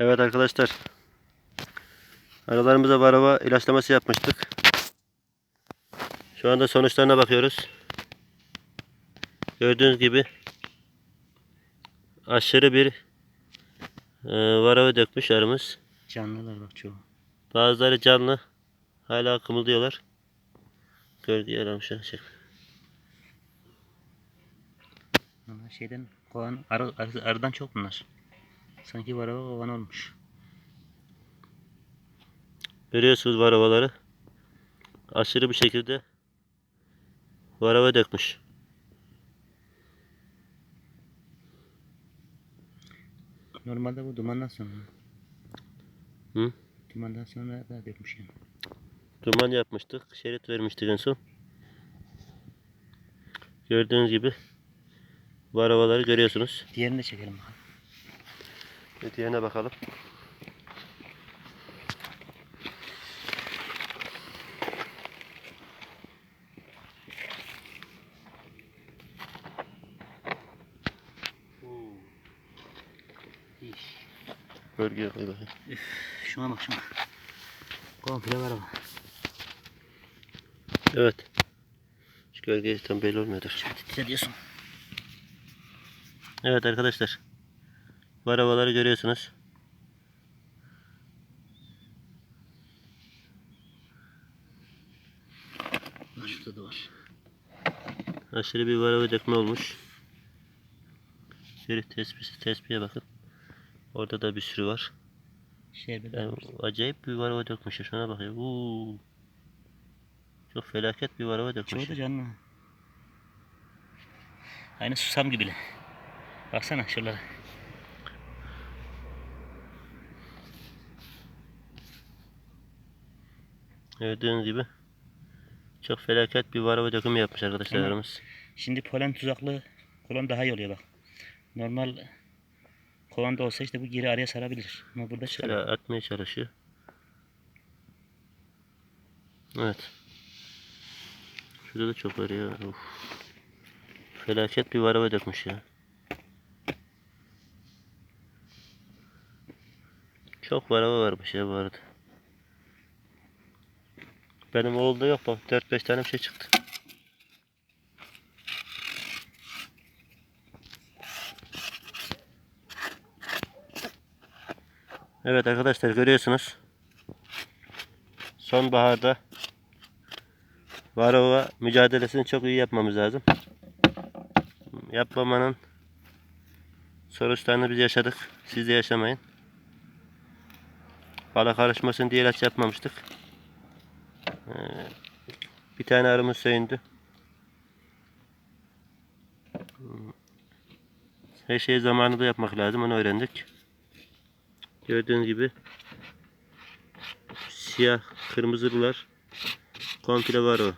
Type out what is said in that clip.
Evet arkadaşlar. Aralarımıza varava ilaçlaması yapmıştık. Şu anda sonuçlarına bakıyoruz. Gördüğünüz gibi aşırı bir e, varava dökmüş arımız. Canlılar bak çoğu. Bazıları canlı. Hala kımıldıyorlar. Gördüğü yaram şu an. Ama şeyden kovan arı, arı- arıdan çok bunlar. Sanki varava kovan olmuş. Görüyorsunuz varavaları. Aşırı bir şekilde varava dökmüş. Normalde bu dumandan sonra. Hı? Dumandan sonra da dökmüş yani. Duman yapmıştık. Şerit vermiştik en son. Gördüğünüz gibi varavaları görüyorsunuz. Diğerini de çekelim bakalım. Bir diğerine bakalım. Bölgeye koy bakayım. Şuna bak şuna. Komple varava. Evet. Şu gölge tam belli olmuyordur. Hissediyorsun. Evet arkadaşlar. Varavaları görüyorsunuz. Bak şurada da var. Aşırı bir varava dökme olmuş. Şöyle tespih, tespihe bakın. Orada da bir sürü var. Şerbet Yani acayip bir varava dökmüş. Şuna bak ya. Uuu. Çok felaket bir varava dökmüş. Çoğu da canlı. Aynı susam gibi. Baksana şuralara. Gördüğünüz gibi çok felaket bir varava dökümü yapmış arkadaşlarımız. Şimdi polen tuzaklı kovan daha iyi oluyor bak. Normal kovanda olsa işte bu geri araya sarabilir. Ama burada Şöyle çıkar. atmaya çalışıyor. Evet. Şurada da çok ya. Uf. Felaket bir varava dökmüş ya. Çok varava varmış ya bu arada. Benim oğulda yok bak 4-5 tane bir şey çıktı. Evet arkadaşlar görüyorsunuz. Sonbaharda varroa mücadelesini çok iyi yapmamız lazım. Yapmamanın sonuçlarını biz yaşadık. Siz de yaşamayın. Bala karışmasın diye ilaç yapmamıştık. Ee, bir tane arımız söğündü. Her şeyi zamanında yapmak lazım. Onu öğrendik. Gördüğünüz gibi siyah kırmızılılar komple var o.